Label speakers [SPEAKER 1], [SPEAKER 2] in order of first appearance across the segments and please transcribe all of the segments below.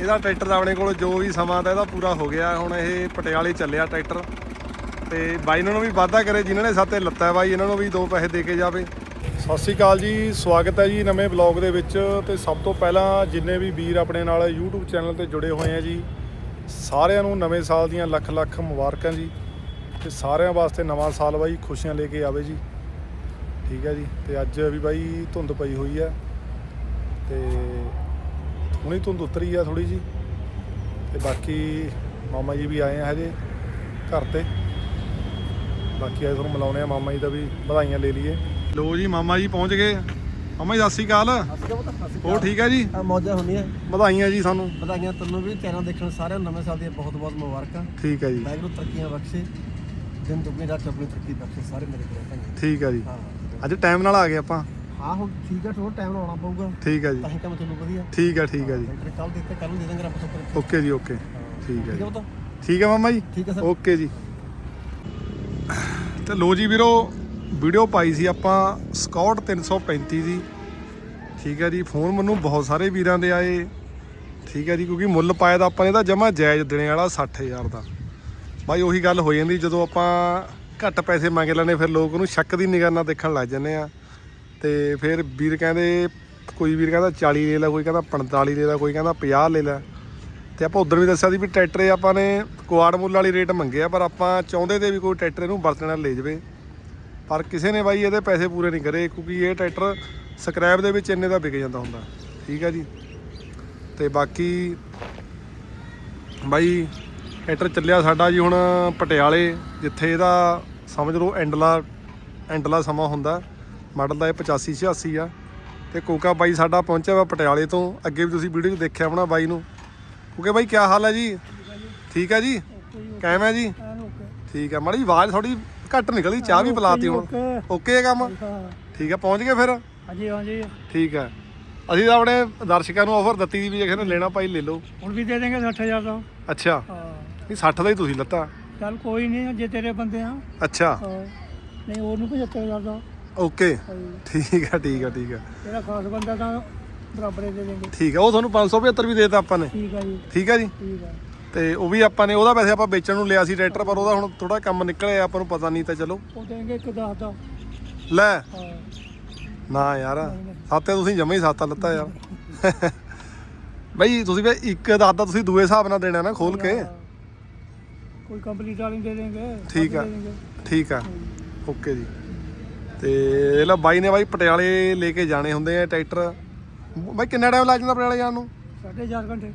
[SPEAKER 1] ਇਹਦਾ ਟਰੈਕਟਰ ਦਾ ਆਪਣੇ ਕੋਲ ਜੋ ਵੀ ਸਮਾਂ ਤਾਂ ਇਹਦਾ ਪੂਰਾ ਹੋ ਗਿਆ। ਹੁਣ ਇਹ ਪਟਿਆਲੇ ਚੱਲਿਆ ਟਰੈਕਟਰ। ਤੇ ਬਾਈ ਇਹਨਾਂ ਨੂੰ ਵੀ ਵਾਅਦਾ ਕਰੇ, ਜਿਨ੍ਹਾਂ ਨੇ ਸਾਤੇ ਲੱਤਾ ਬਾਈ, ਇਹਨਾਂ ਨੂੰ ਵੀ ਦੋ ਪੈਸੇ ਦੇ ਕੇ ਜਾਵੇ। ਸਤਿ ਸ਼੍ਰੀ ਅਕਾਲ ਜੀ, ਸਵਾਗਤ ਹੈ ਜੀ ਨਵੇਂ ਬਲੌਗ ਦੇ ਵਿੱਚ। ਤੇ ਸਭ ਤੋਂ ਪਹਿਲਾਂ ਜਿੰਨੇ ਵੀ ਵੀਰ ਆਪਣੇ ਨਾਲ YouTube ਚੈਨਲ ਤੇ ਜੁੜੇ ਹੋਏ ਆ ਜੀ, ਸਾਰਿਆਂ ਨੂੰ ਨਵੇਂ ਸਾਲ ਦੀਆਂ ਲੱਖ ਲੱਖ ਮੁਬਾਰਕਾਂ ਜੀ। ਤੇ ਸਾਰਿਆਂ ਵਾਸਤੇ ਨਵਾਂ ਸਾਲ ਬਾਈ, ਖੁਸ਼ੀਆਂ ਲੈ ਕੇ ਆਵੇ ਜੀ। ਠੀਕ ਹੈ ਜੀ, ਤੇ ਅੱਜ ਵੀ ਬਾਈ ਧੁੰਦ ਪਈ ਹੋਈ ਹੈ। ਤੇ ਹੁਣੀ ਧੁੰਦ ਉਤਰੀ ਆ ਥੋੜੀ ਜੀ ਤੇ ਬਾਕੀ ਮਾਮਾ ਜੀ ਵੀ ਆਏ ਆ ਹਜੇ ਘਰ ਤੇ। ਬਾਕੀ ਅੱਜ ਤੁਹਾਨੂੰ ਮਿਲਾਉਣੇ ਆ ਮਾਮਾ ਜੀ ਦਾ ਵੀ ਵਧਾਈਆਂ ਲੈ ਲਈਏ। ਲੋ ਜੀ ਮਾਮਾ ਜੀ ਪਹੁੰਚ ਗਏ। ਮਾਮਾ ਜੀ ਸਤਿ ਸ਼੍ਰੀ ਅਕਾਲ। ਹੋਰ ਠੀਕ ਹੈ ਜੀ?
[SPEAKER 2] ਮੌਜਾਂ ਹੁੰਦੀਆਂ
[SPEAKER 1] ਵਧਾਈਆਂ ਜੀ ਸਾਨੂੰ।
[SPEAKER 2] ਵਧਾਈਆਂ ਤੈਨੂੰ ਵੀ ਚੈਨਲ ਦੇਖਣ ਸਾਰਿਆਂ ਨੂੰ। ਨਵੇਂ ਸਾਲ ਦੀਆਂ ਬਹੁਤ ਬਹੁਤ ਮੁਬਾਰਕਾਂ।
[SPEAKER 1] ਠੀਕ ਹੈ ਜੀ।
[SPEAKER 2] ਵਾਹਿਗੁਰੂ ਤਰੱਕੀਆਂ ਬਖਸ਼ੇ। ਦਿਨ ਦੁਗਣੀ ਰਾਤ ਚੌਗਣੀ ਤਰੱਕੀ ਬਖਸ਼ੇ ਸਾਰੇ ਮੇਰੇ ਕੋਲ ਭਾਈ
[SPEAKER 1] ਠੀਕ ਹੈ ਜੀ। ਅੱਜ ਟਾਈਮ ਨਾਲ ਆ ਗਏ ਆਪਾਂ।
[SPEAKER 2] ਹਾਂ ਹੁਣ ਠੀਕ ਹੈ ਥੋੜਾ ਟਾਈਮ ਲਾਉਣਾ ਪਊਗਾ।
[SPEAKER 1] ਠੀਕ ਹੈ ਜੀ।
[SPEAKER 2] ਤਾਂ ਹੀ ਕੰਮ ਚੱਲੂ ਵਧੀਆ।
[SPEAKER 1] ਠੀਕ ਹੈ ਠੀਕ ਹੈ ਜੀ।
[SPEAKER 2] ਕੱਲ ਦਿੱਤੇ ਕੱਲ ਨੂੰ ਦੇ ਦਾਂਗੇ ਰੱਬ ਸੁੱਕਰ
[SPEAKER 1] ਓਕੇ ਜੀ ਓਕੇ। ਠੀਕ ਹੈ
[SPEAKER 2] ਠੀਕ
[SPEAKER 1] ਜੀ। ਹੈ ਮਾਮਾ ਜੀ?
[SPEAKER 2] ਠੀਕ ਹੈ ਸਰ।
[SPEAKER 1] ਓਕੇ ਜੀ। ਤੇ ਲੋ ਜੀ ਵੀਰੋ ਵੀਡੀਓ ਪਾਈ ਸੀ ਆਪਾਂ ਸਕਾਟ 335 ਦੀ। ਠੀਕ ਹੈ ਜੀ ਫੋਨ ਮੈਨੂੰ ਬਹੁਤ ਸਾਰੇ ਵੀਰਾਂ ਦੇ ਆਏ। ਠੀਕ ਹੈ ਜੀ ਕਿਉਂਕਿ ਮੁੱਲ ਪਾਇਆ ਤਾਂ ਆਪਾਂ ਨੇ ਇਹਦਾ ਜਮਾ ਜਾਇਜ਼ ਦੇਣੇ ਵਾਲਾ 60000 ਦਾ। ਬਾਈ ਉਹੀ ਗੱਲ ਹੋ ਜਾਂਦੀ ਜਦੋਂ ਆਪਾਂ ਘੱਟ ਪੈਸੇ ਮੰਗ ਲੈਂਦੇ ਫਿਰ ਲੋਕ ਉਹਨੂੰ ਸ਼ੱਕ ਦੀ ਨਿਗਾਹ ਨਾਲ ਦੇਖਣ ਲੱਗ ਜਾਂਦੇ ਆ। ਤੇ ਫਿਰ ਵੀਰ ਕਹਿੰਦੇ ਕੋਈ ਵੀਰ ਕਹਿੰਦਾ 40 ਲੈ ਲੈ, ਕੋਈ ਕਹਿੰਦਾ 45 ਲੈ ਲੈ, ਕੋਈ ਕਹਿੰਦਾ 50 ਲੈ ਲੈ। ਤੇ ਆਪਾਂ ਉਧਰ ਵੀ ਦੱਸਿਆ ਸੀ ਵੀ ਟਰੈਕਟਰ ਆਪਾਂ ਨੇ ਕੁਆੜ ਮੁੱਲ ਵਾਲੀ ਰੇਟ ਮੰਗਿਆ ਪਰ ਆਪਾਂ ਚਾਹੁੰਦੇ ਤੇ ਵੀ ਕੋਈ ਟਰੈਕਟਰ ਇਹਨੂੰ ਵਰਤਣ ਨਾਲ ਲੈ ਜਾਵੇ। ਪਰ ਕਿਸੇ ਨੇ ਬਾਈ ਇਹਦੇ ਪੈਸੇ ਪੂਰੇ ਨਹੀਂ ਕਰੇ, ਕਿਉਂਕਿ ਇਹ ਟਰੈਕਟਰ ਸਕ੍ਰੈਪ ਦੇ ਵਿੱਚ ਇੰਨੇ ਦਾ ਵਿਕ ਜਾਂਦਾ ਹੁੰਦਾ। ਠੀਕ ਆ ਜੀ। ਤੇ ਬਾਕੀ ਬਾਈ ਟਰੈਕਟਰ ਚੱਲਿਆ ਸਾਡਾ ਜੀ ਹੁਣ ਪਟਿਆਲੇ, ਜਿੱਥੇ ਇਹਦਾ ਸਮਝ ਲਓ ਐਂਡਲਾ ਐਂਡਲਾ ਸਮਾਂ ਹੁੰਦਾ। ਮਾਡਲ ਦਾ ਇਹ 85 86 ਆ। ਤੇ ਕੋਕਾ ਬਾਈ ਸਾਡਾ ਪਹੁੰਚਿਆ ਵਾ ਪਟਿਆਲੇ ਤੋਂ। ਅੱਗੇ ਵੀ ਤੁਸੀਂ ਵੀਡੀਓ 'ਚ ਦੇਖਿਆ ਹੋਣਾ ਬਾਈ ਨੂੰ। ਓਕੇ ਬਾਈ ਕੀ ਹਾਲ ਹੈ ਜੀ? ਠੀਕ ਹੈ ਜੀ? ਹੈ ਜੀ? ਠੀਕ ਹੈ ਮਾੜੀ ਆਵਾਜ਼ ਥੋੜੀ ਘੱਟ ਨਿਕਲੀ ਚਾਹ ਵੀ ਪਿਲਾਤੀ ਹੁਣ। ਓਕੇ ਹੈ ਕੰਮ? ਠੀਕ ਹੈ ਪਹੁੰਚ ਗਏ ਫਿਰ?
[SPEAKER 2] ਹਾਂਜੀ ਹਾਂਜੀ।
[SPEAKER 1] ਠੀਕ ਹੈ ਅਸੀਂ ਤਾਂ ਆਪਣੇ ਦਰਸ਼ਕਾਂ ਨੂੰ ਆਫਰ ਦਿੱਤੀ ਦੀ ਵੀ ਜੇ ਕਿਸੇ ਨੇ ਲੈਣਾ ਭਾਈ ਲੈ ਲਓ।
[SPEAKER 2] ਹੁਣ ਵੀ ਦੇ ਦੇਂਗੇ 60000 ਦਾ
[SPEAKER 1] ਅੱਛਾ। ਨਹੀਂ 60 ਦਾ ਹੀ ਤੁਸੀਂ ਲੱਤਾ।
[SPEAKER 2] ਚੱਲ ਕੋਈ ਨਹੀਂ ਜੇ ਤੇਰੇ ਬੰਦੇ ਆ।
[SPEAKER 1] ਅੱਛਾ।
[SPEAKER 2] ਨਹੀਂ ਉਹਨੂੰ 75000 ਦਾ।
[SPEAKER 1] ਓਕੇ। ਠੀਕ ਹੈ ਠੀਕ ਹੈ ਠੀਕ ਹੈ
[SPEAKER 2] ਇਹਦਾ ਖਾਸ ਬੰਦਾ ਤਾਂ ਬਰਾਬਰ ਦੇ ਦੇਂਗੇ
[SPEAKER 1] ਠੀਕ ਹੈ ਉਹ ਤੁਹਾਨੂੰ 575 ਵੀ ਦੇਤਾ ਆਪਾਂ ਨੇ।
[SPEAKER 2] ਠੀਕ ਆ ਜੀ।
[SPEAKER 1] ਠੀਕ ਹੈ ਜੀ?
[SPEAKER 2] ਠੀਕ ਆ।
[SPEAKER 1] ਤੇ ਉਹ ਵੀ ਆਪਾਂ ਨੇ ਉਹਦਾ ਵੈਸੇ ਆਪਾਂ ਵੇਚਣ ਨੂੰ ਲਿਆ ਸੀ ਟਰੈਕਟਰ ਪਰ ਉਹਦਾ ਹੁਣ ਥੋੜਾ ਕੰਮ ਨਿਕਲਿਆ ਆਪਾਂ ਨੂੰ ਪਤਾ ਨਹੀਂ ਤਾਂ ਚਲੋ।
[SPEAKER 2] ਉਹ ਦੇਂਗੇ ਇੱਕ 10 ਦਾ।
[SPEAKER 1] ਲੈ।
[SPEAKER 2] ਹਾਂ।
[SPEAKER 1] ਨਾ ਯਾਰ ਸਾਤੇ ਤੁਸੀਂ ਜਮਾ ਹੀ ਸਾਤਾ ਲੱਤਾ ਯਾਰ। ਬਈ ਤੁਸੀਂ ਵੀ ਇੱਕ ਦਾ ਤੁਸੀਂ ਦੂਏ ਹਿਸਾਬ ਨਾਲ ਦੇਣਾ ਨਾ ਖੋਲ ਕੇ।
[SPEAKER 2] ਕੋਈ ਕੰਪਨੀ ਵਾਲੀ ਦੇ ਦੇਂਗੇ
[SPEAKER 1] ਠੀਕ ਆ। ਠੀਕ ਆ। ਓਕੇ ਜੀ। ਤੇ ਇਹ ਲਾ ਬਾਈ ਨੇ ਬਾਈ ਪਟਿਆਲੇ ਲੈ ਕੇ ਜਾਣੇ ਹੁੰਦੇ ਆ ਟਰੈਕਟਰ। ਬਾਈ ਕਿੰਨਾ ਟਾਈਮ ਲੱਗ ਜਾਂਦਾ ਪਟਿਆਲੇ ਜਾਣ ਨੂੰ?
[SPEAKER 2] ਸਾਢੇ ਘੰਟੇ।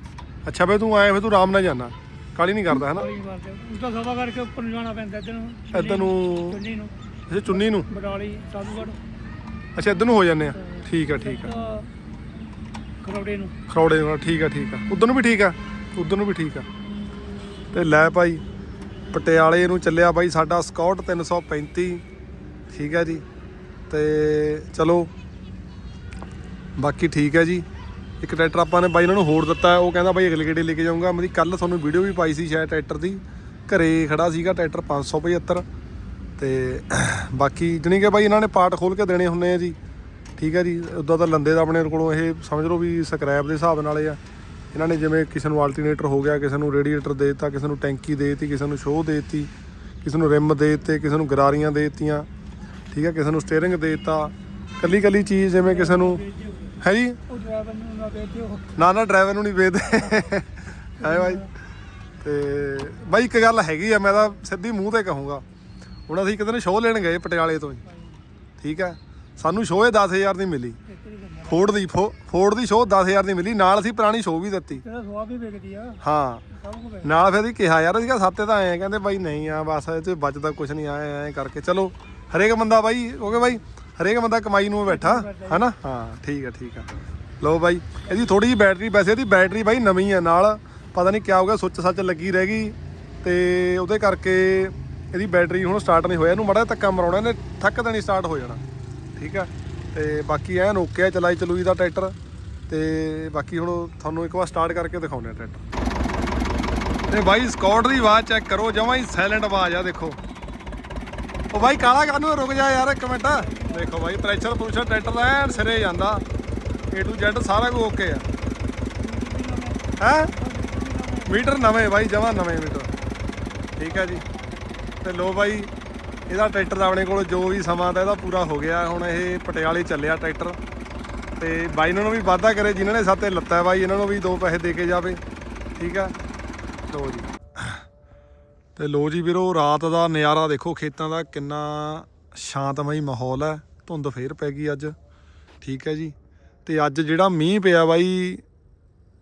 [SPEAKER 1] ਅੱਛਾ ਬਈ ਤੂੰ ਆਇਆ ਫੇ ਤੂੰ ਆਰਾਮ ਨਾਲ ਜਾਣਾ। ਕਾਲੀ ਨਹੀਂ ਕਰਦਾ ਹਨਾ?
[SPEAKER 2] ਉਸ ਦਾ ਸਭਾ ਕਰਕੇ ਉੱਪਰ ਨੂੰ ਜਾਣਾ ਪੈਂਦਾ ਇੱਧਰ ਨੂੰ।
[SPEAKER 1] ਇੱਧਰ ਨੂੰ।
[SPEAKER 2] ਚੁੰਨੀ ਨੂੰ।
[SPEAKER 1] ਅੱਛਾ ਚੁੰਨੀ ਨੂੰ?
[SPEAKER 2] ਬਡਾਲੀ ਸਾਧੂਗੜ
[SPEAKER 1] ਅੱਛਾ ਇੱਧਰ ਨੂੰ ਹੋ ਜਾਂਦੇ ਆ। ਠੀਕ ਆ ਠੀਕ ਆ।
[SPEAKER 2] ਖਰੌੜੇ ਨੂੰ।
[SPEAKER 1] ਖਰੌੜੇ ਨਾਲ ਠੀਕ ਆ ਠੀਕ ਆ। ਉਧਰ ਨੂੰ ਵੀ ਠੀਕ ਆ। ਉਧਰ ਨੂੰ ਵੀ ਠੀਕ ਆ। ਤੇ ਲੈ ਭਾਈ ਪਟਿਆਲੇ ਨੂੰ ਚੱਲਿਆ ਬਾਈ ਸਾਡਾ ਸਕਾਟ 335 ਠੀਕ ਹੈ ਜੀ। ਤੇ ਚਲੋ, ਬਾਕੀ ਠੀਕ ਹੈ ਜੀ। ਇੱਕ ਟਰੈਕਟਰ ਆਪਾਂ ਨੇ ਬਾਈ ਇਹਨਾਂ ਨੂੰ ਹੋਰ ਦਿੱਤਾ ਉਹ ਕਹਿੰਦਾ ਬਾਈ ਅਗਲੇ ਗੇੜੇ ਲੈ ਕੇ ਜਾਊਂਗਾ। ਮੇਰੀ ਕੱਲ ਤੁਹਾਨੂੰ ਵੀਡੀਓ ਵੀ ਪਾਈ ਸੀ ਸ਼ਾਇਦ ਟਰੈਕਟਰ ਦੀ। ਘਰੇ ਖੜਾ ਸੀਗਾ ਟਰੈਕਟਰ 575 ਤੇ ਬਾਕੀ ਜਣੀ ਕਿ ਬਾਈ ਇਹਨਾਂ ਨੇ ਪਾਰਟ ਖੋਲ ਕੇ ਦੇਣੇ ਹੁੰਨੇ ਆ ਜੀ। ਠੀਕ ਹੈ ਜੀ, ਉਦਾਂ ਤਾਂ ਲੰਦੇ ਦਾ ਆਪਣੇ ਕੋਲੋਂ ਇਹ ਸਮਝ ਲਓ ਵੀ ਸਕ੍ਰੈਪ ਦੇ ਹਿਸਾਬ ਨਾਲ ਇਹ ਆ। ਇਹਨਾਂ ਨੇ ਜਿਵੇਂ ਕਿਸੇ ਨੂੰ ਆਲਟਰਨੇਟਰ ਹੋ ਗਿਆ, ਕਿਸੇ ਨੂੰ ਰੇਡੀਏਟਰ ਦੇ ਦਿੱਤਾ, ਕਿਸੇ ਨੂੰ ਟੈਂਕੀ ਦੇ ਦਿੱਤੀ, ਕਿਸੇ ਨੂੰ ਸ਼ੋਅ ਦੇ ਦਿੱਤੀ, ਕਿਸੇ ਨੂੰ ਰਿਮ ਦੇ ਦਿੱਤੇ, ਕਿਸੇ ਨੂੰ ਗਰਾਰੀਆਂ ਦੇ ਦਿੱਤੀਆਂ। ਠੀਕ ਹੈ ਕਿਸੇ ਨੂੰ ਸਟੀਅਰਿੰਗ ਦੇ ਦਿੱਤਾ। ਕੱਲੀ ਕੱਲੀ ਚੀਜ਼ ਜਿਵੇਂ ਕਿਸੇ ਨੂੰ ਹੈ ਜੀ?
[SPEAKER 2] ਨੂੰ ਨਾ
[SPEAKER 1] ਡਰਾਈਵਰ ਨੂੰ ਨਹੀਂ ਵੇਚਦੇ ਹੈ ਬਾਈ। ਤੇ ਬਾਈ ਇੱਕ ਗੱਲ ਹੈਗੀ ਆ ਮੈਂ ਤਾਂ ਸਿੱਧੀ ਮੂੰਹ ਤੇ ਕਹੂੰਗਾ। ਹੁਣ ਅਸੀਂ ਕਿਤੇ ਨੇ ਸ਼ੋਅ ਲੈਣ ਗਏ ਪਟਿਆਲੇ ਤੋਂ ਹੀ ਠੀਕ ਹੈ। ਸਾਨੂੰ ਸ਼ੋਅ ਇਹ 10000 ਦੀ ਮਿਲੀ। ਫੋਰਡ ਦੀ ਫੋਰਡ ਦੀ ਸ਼ੋਅ 10000 ਦੀ ਮਿਲੀ। ਨਾਲ ਅਸੀਂ ਪੁਰਾਣੀ ਸ਼ੋਅ ਵੀ ਦਿੱਤੀ। ਹਾਂ। ਨਾਲ ਫਿਰ ਅਸੀਂ ਕਿਹਾ ਯਾਰ ਅਸੀਂ ਕਿਹਾ ਸਾਤੇ ਤਾਂ ਆਏ ਆ। ਕਹਿੰਦੇ ਬਾਈ ਨਹੀਂ ਆ ਬਸ ਇਹ ਤੇ ਬਚਦਾ ਕੁਝ ਨਹੀਂ ਆਏ ਐ ਕਰਕੇ। ਚਲੋ ਹਰੇਕ ਬੰਦਾ ਬਾਈ ਓਕੇ ਬਾਈ? ਹਰੇਕ ਬੰਦਾ ਕਮਾਈ ਨੂੰ ਬੈਠਾ, ਹਨਾ? ਹਾਂ, ਠੀਕ ਆ ਠੀਕ ਆ। ਲਓ ਬਾਈ, ਇਹਦੀ ਥੋੜੀ ਜਿਹੀ ਬੈਟਰੀ, ਵੈਸੇ ਇਹਦੀ ਬੈਟਰੀ ਬਾਈ ਨਵੀਂ ਆ ਨਾਲ, ਪਤਾ ਨਹੀਂ ਕਿਆ ਹੋ ਗਿਆ ਸੁੱਚ ਸੱਚ ਲੱਗੀ ਰਹਿ ਗਈ ਤੇ ਉਹਦੇ ਕਰਕੇ ਇਹਦੀ ਬੈਟਰੀ ਹੁਣ ਸਟਾਰਟ ਨਹੀਂ ਹੋਇਆ, ਇਹਨੂੰ ਮੜਾ ਧੱਕਾ ਮਰਾਉਣਾ, ਇਹਨੇ ਥੱਕ ਦੇਣੀ ਸਟਾਰਟ ਹੋ ਜਾਣਾ, ਠੀਕ ਆ? ਤੇ ਬਾਕੀ ਐਨ ਓਕੇ ਆ ਚਲਾਈ ਚਲੂਈ ਦਾ ਟਰੈਕਟਰ ਤੇ ਬਾਕੀ ਹੁਣ ਤੁਹਾਨੂੰ ਇੱਕ ਵਾਰ ਸਟਾਰਟ ਕਰਕੇ ਦਿਖਾਉਂਦੇ ਆ ਟਰੈਕਟਰ। ਤੇ ਬਾਈ ਸਕਾਟ ਦੀ ਆਵਾਜ਼ ਚੈੱਕ ਕਰੋ, ਜਮਾਂ ਹੀ ਸਾਇਲੈਂਟ ਆਵਾਜ਼ ਆ, ਦੇਖੋ। ਉਹ ਬਾਈ, ਕਾਲਾ ਕਾਨੂੰ ਰੁਕ ਜਾ ਯਾਰ ਇੱਕ ਮਿੰਟ। ਦੇਖੋ ਬਾਈ ਪ੍ਰੈਸ਼ਰ ਪ੍ਰੂਸ਼ਰ ਟਰੈਕਟਰ ਦਾ ਐਨ ਸਿਰੇ ਜਾਂਦਾ। A to Z ਸਾਰਾ ਕੁਝ ਓਕੇ ਆ। ਹੈ? ਮੀਟਰ ਨਵੇਂ ਬਾਈ, ਜਮਾ ਨਵੇਂ ਮੀਟਰ। ਠੀਕ ਹੈ ਜੀ। ਤੇ ਲੋ ਬਾਈ, ਇਹਦਾ ਟਰੈਕਟਰ ਆਪਣੇ ਕੋਲ ਜੋ ਵੀ ਸਮਾਂ ਦਾ ਇਹਦਾ ਪੂਰਾ ਹੋ ਗਿਆ। ਹੁਣ ਇਹ ਪਟਿਆਲੇ ਚੱਲਿਆ ਟਰੈਕਟਰ। ਤੇ ਬਾਈ ਇਹਨਾਂ ਨੂੰ ਵੀ ਵਾਅਦਾ ਕਰੇ, ਜਿਨ੍ਹਾਂ ਨੇ ਸਾਤੇ ਲੱਤਾ ਬਾਈ, ਇਹਨਾਂ ਨੂੰ ਵੀ ਦੋ ਪੈਸੇ ਦੇ ਕੇ ਜਾਵੇ। ਠੀਕ ਆ? ਲੋ ਜੀ। ਤੇ ਲੋ ਜੀ ਵੀਰੋ, ਰਾਤ ਦਾ ਨਜ਼ਾਰਾ ਦੇਖੋ, ਖੇਤਾਂ ਦਾ ਕਿੰਨਾ ਸ਼ਾਂਤਮਈ ਮਾਹੌਲ ਹੈ। ਧੁੰਦ ਫੇਰ ਪੈ ਗਈ ਅੱਜ, ਠੀਕ ਹੈ ਜੀ। ਤੇ ਅੱਜ ਜਿਹੜਾ ਮੀਂਹ ਪਿਆ ਬਾਈ,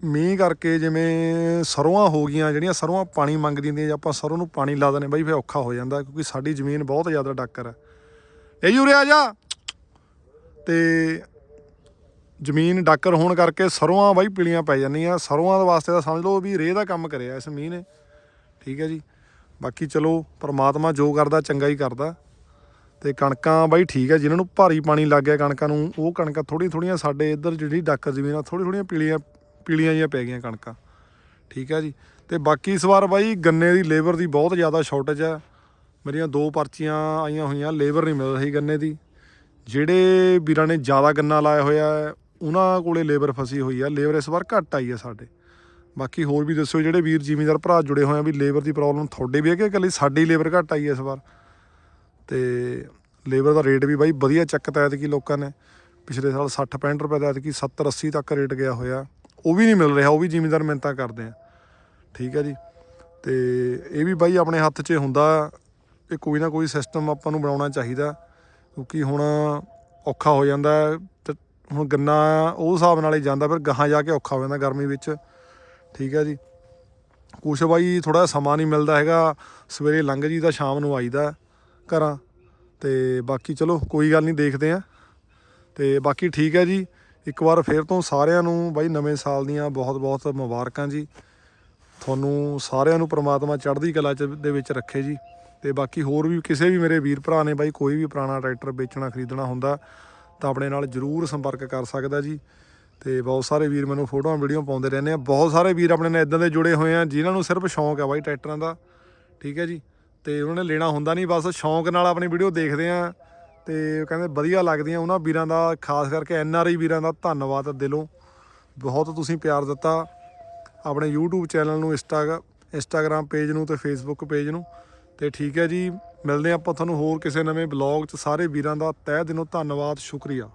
[SPEAKER 1] ਮੀਂਹ ਕਰਕੇ ਜਿਵੇਂ ਸਰੋਆਂ ਹੋ ਗਈਆਂ, ਜਿਹੜੀਆਂ ਸਰੋਆਂ ਪਾਣੀ ਮੰਗਦੀਆਂ ਨੇ ਜੇ ਆਪਾਂ ਸਰੋਂ ਨੂੰ ਪਾਣੀ ਲਾ ਦਿੰਦੇ ਬਾਈ ਫੇ ਔਖਾ ਹੋ ਜਾਂਦਾ, ਕਿਉਂਕਿ ਸਾਡੀ ਜ਼ਮੀਨ ਬਹੁਤ ਜ਼ਿਆਦਾ ਡਾਕਰ ਹੈ। ਇਹ ਯੂਰੇ ਆ ਜਾ। ਤੇ ਜ਼ਮੀਨ ਡਾਕਰ ਹੋਣ ਕਰਕੇ ਸਰੋਆਂ ਬਾਈ ਪੀਲੀਆਂ ਪੈ ਜਾਂਦੀਆਂ। ਸਰੋਆਂ ਦੇ ਵਾਸਤੇ ਤਾਂ ਸਮਝ ਲਓ ਵੀ ਰੇਹ ਦਾ ਕੰਮ ਕਰਿਆ ਇਸ ਮੀਂਹ ਨੇ, ਠੀਕ ਹੈ ਜੀ। ਬਾਕੀ ਚਲੋ, ਪਰਮਾਤਮਾ ਜੋ ਕਰਦਾ, ਚੰਗਾ ਹੀ ਕਰਦਾ। ਤੇ ਕਣਕਾਂ ਬਾਈ ਠੀਕ ਹੈ ਜਿਨ੍ਹਾਂ ਨੂੰ ਭਾਰੀ ਪਾਣੀ ਲੱਗ ਗਿਆ ਕਣਕਾਂ ਨੂੰ, ਉਹ ਕਣਕਾਂ ਥੋੜ੍ਹੀਆਂ ਥੋੜ੍ਹੀਆਂ ਸਾਡੇ ਇੱਧਰ ਜਿਹੜੀ ਡਾਕਰ ਜ਼ਮੀਨ ਆ ਥੋੜ੍ਹੀ ਥੋੜ੍ਹੀਆਂ ਪੀਲੀਆਂ ਪੀਲੀਆਂ ਜਿਹੀਆਂ ਪੈ ਗਈਆਂ ਕਣਕਾਂ। ਠੀਕ ਹੈ ਜੀ। ਤੇ ਬਾਕੀ ਇਸ ਵਾਰ ਬਾਈ ਗੰਨੇ ਦੀ ਲੇਬਰ ਦੀ ਬਹੁਤ ਜ਼ਿਆਦਾ ਸ਼ਾਰਟੇਜ ਹੈ ਮੇਰੀਆਂ ਦੋ ਪਰਚੀਆਂ ਆਈਆਂ ਹੋਈਆਂ, ਲੇਬਰ ਨਹੀਂ ਮਿਲ ਰਹੀ ਗੰਨੇ ਦੀ। ਜਿਹੜੇ ਵੀਰਾਂ ਨੇ ਜ਼ਿਆਦਾ ਗੰਨਾ ਲਾਇਆ ਹੋਇਆ, ਉਹਨਾਂ ਕੋਲੇ ਲੇਬਰ ਫਸੀ ਹੋਈ ਆ। ਲੇਬਰ ਇਸ ਵਾਰ ਘੱਟ ਆਈ ਹੈ ਸਾਡੇ। ਬਾਕੀ ਹੋਰ ਵੀ ਦੱਸਿਓ ਜਿਹੜੇ ਵੀਰ ਜ਼ਿਮੀਂਦਾਰ ਭਰਾ ਜੁੜੇ ਹੋਏ ਆ ਵੀ ਲੇਬਰ ਦੀ ਪ੍ਰੋਬਲਮ ਤੁਹਾਡੇ ਵੀ ਹੈ ਕਿ ਇਕੱਲੀ ਸਾਡੀ ਲੇਬਰ ਘੱਟ ਆਈ ਹੈ ਇਸ ਵਾਰ? ਤੇ ਲੇਬਰ ਦਾ ਰੇਟ ਵੀ ਬਾਈ ਵਧੀਆ ਚੱਕਤਾ ਐਤਕੀ ਲੋਕਾਂ ਨੇ। ਪਿਛਲੇ ਸਾਲ 60 65 ਰੁਪਏ ਦਾ ਐਤਕੀ 70 80 ਤੱਕ ਰੇਟ ਗਿਆ ਹੋਇਆ। ਉਹ ਵੀ ਨਹੀਂ ਮਿਲ ਰਿਹਾ, ਉਹ ਵੀ ਜ਼ਿਮੀਂਦਾਰ ਮਿਹਨਤਾਂ ਕਰਦੇ ਆ। ਠੀਕ ਹੈ ਜੀ। ਤੇ ਇਹ ਵੀ ਬਾਈ ਆਪਣੇ ਹੱਥ 'ਚ ਹੁੰਦਾ ਇਹ ਕੋਈ ਨਾ ਕੋਈ ਸਿਸਟਮ ਆਪਾਂ ਨੂੰ ਬਣਾਉਣਾ ਚਾਹੀਦਾ, ਕਿਉਂਕਿ ਹੁਣ ਔਖਾ ਹੋ ਜਾਂਦਾ ਹੈ ਹੁਣ ਗੰਨਾ ਉਹ ਹਿਸਾਬ ਨਾਲ ਹੀ ਜਾਂਦਾ, ਫਿਰ ਗਾਹਾਂ ਜਾ ਕੇ ਔਖਾ ਹੋ ਜਾਂਦਾ ਗਰਮੀ ਵਿੱਚ। ਠੀਕ ਹੈ ਜੀ। ਕੁਛ ਬਾਈ ਥੋੜਾ ਸਮਾਂ ਨਹੀਂ ਮਿਲਦਾ ਹੈਗਾ। ਸਵੇਰੇ ਲੰਘ ਜੀ ਤਾਂ ਸ਼ਾਮ ਨੂੰ ਆਈਦਾ ਘਰਾਂ। ਤੇ ਬਾਕੀ ਚਲੋ, ਕੋਈ ਗੱਲ ਨਹੀਂ, ਦੇਖਦੇ ਆ ਤੇ ਬਾਕੀ ਠੀਕ ਹੈ ਜੀ। ਇੱਕ ਵਾਰ ਫੇਰ ਤੋਂ ਸਾਰਿਆਂ ਨੂੰ ਬਾਈ ਨਵੇਂ ਸਾਲ ਦੀਆਂ ਬਹੁਤ ਬਹੁਤ ਮੁਬਾਰਕਾਂ ਜੀ। ਤੁਹਾਨੂੰ ਸਾਰਿਆਂ ਨੂੰ ਪ੍ਰਮਾਤਮਾ ਚੜ੍ਹਦੀ ਕਲਾ ਚ ਦੇ ਵਿੱਚ ਰੱਖੇ ਜੀ। ਤੇ ਬਾਕੀ ਹੋਰ ਵੀ ਕਿਸੇ ਵੀ ਮੇਰੇ ਵੀਰ ਭਰਾ ਨੇ ਬਾਈ, ਕੋਈ ਵੀ ਪੁਰਾਣਾ ਟਰੈਕਟਰ ਵੇਚਣਾ, ਖਰੀਦਣਾ ਹੁੰਦਾ ਤਾਂ ਆਪਣੇ ਨਾਲ ਜਰੂਰ ਸੰਪਰਕ ਕਰ ਸਕਦਾ ਜੀ। ਤੇ ਬਹੁਤ ਸਾਰੇ ਵੀਰ ਮੈਨੂੰ ਫੋਟੋਆਂ, ਵੀਡੀਓ ਪਾਉਂਦੇ ਰਹਿੰਦੇ ਆ। ਬਹੁਤ ਸਾਰੇ ਵੀਰ ਆਪਣੇ ਨਾਲ ਇਦਾਂ ਦੇ ਜੁੜੇ ਹੋਏ ਆ, ਜਿਨ੍ਹਾਂ ਨੂੰ ਸਿਰਫ ਸ਼ੌਂਕ ਆ ਬਾਈ ਟਰੈਕਟਰਾਂ ਦਾ। ਠੀਕ ਹੈ ਜੀ? ਤੇ ਉਹਨਾਂ ਨੇ ਲੈਣਾ ਹੁੰਦਾ ਨਹੀਂ, ਬਸ ਸ਼ੌਂਕ ਨਾਲ ਆਪਣੀ ਵੀਡੀਓ ਦੇਖਦੇ ਆ। ਤੇ ਕਹਿੰਦੇ ਵਧੀਆ ਲੱਗਦੀਆਂ ਉਹਨਾਂ ਵੀਰਾਂ ਦਾ, ਖਾਸ ਕਰਕੇ ਐਨ ਆਰ ਆਈ ਵੀਰਾਂ ਦਾ ਧੰਨਵਾਦ ਦਿਲੋਂ। ਬਹੁਤ ਤੁਸੀਂ ਪਿਆਰ ਦਿੱਤਾ ਆਪਣੇ YouTube ਚੈਨਲ ਨੂੰ, ਇੰਸਟਾ ਇੰਸਟਾਗ੍ਰam ਪੇਜ ਨੂੰ ਤੇ Facebook ਪੇਜ ਨੂੰ। ਤੇ ਠੀਕ ਹੈ ਜੀ, ਮਿਲਦੇ ਹਾਂ ਆਪਾਂ ਤੁਹਾਨੂੰ ਹੋਰ ਕਿਸੇ ਨਵੇਂ ਬਲੌਗ 'ਚ। ਸਾਰੇ ਵੀਰਾਂ ਦਾ ਤਹਿ ਦਿਲੋਂ ਧੰਨਵਾਦ, ਸ਼ੁਕਰੀਆ।